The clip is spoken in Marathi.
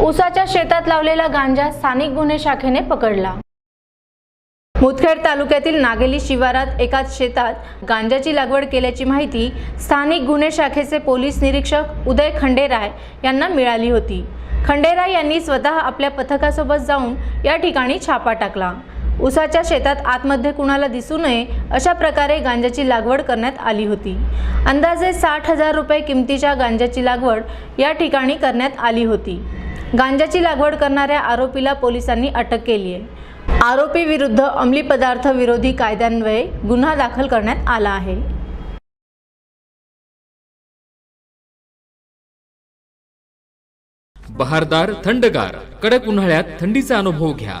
ऊसाच्या शेतात लावलेला गांजा स्थानिक गुन्हे शाखेने पकडला. मुदखेड तालुक्यातील नागेली शिवारात एकाच शेतात गांजाची लागवड केल्याची माहिती स्थानिक गुन्हे शाखेचे पोलीस निरीक्षक उदय खंडेराय यांना मिळाली होती. खंडेराय यांनी स्वतः आपल्या पथकासोबत जाऊन या ठिकाणी छापा टाकला. उसाच्या शेतात आतमध्ये कुणाला दिसू नये अशा प्रकारे गांजाची लागवड करण्यात आली होती. अंदाजे साठ हजार रुपये किमतीच्या गांजाची लागवड या ठिकाणी करण्यात आली होती. गांजाची लागवड करणाऱ्या आरोपीला पोलिसांनी अटक केली आहे. आरोपी विरुद्ध अंमली पदार्थ विरोधी कायद्यान्वये गुन्हा दाखल करण्यात आला आहे. बहारदार थंडगार कडक उन्हाळ्यात थंडीचा अनुभव घ्या.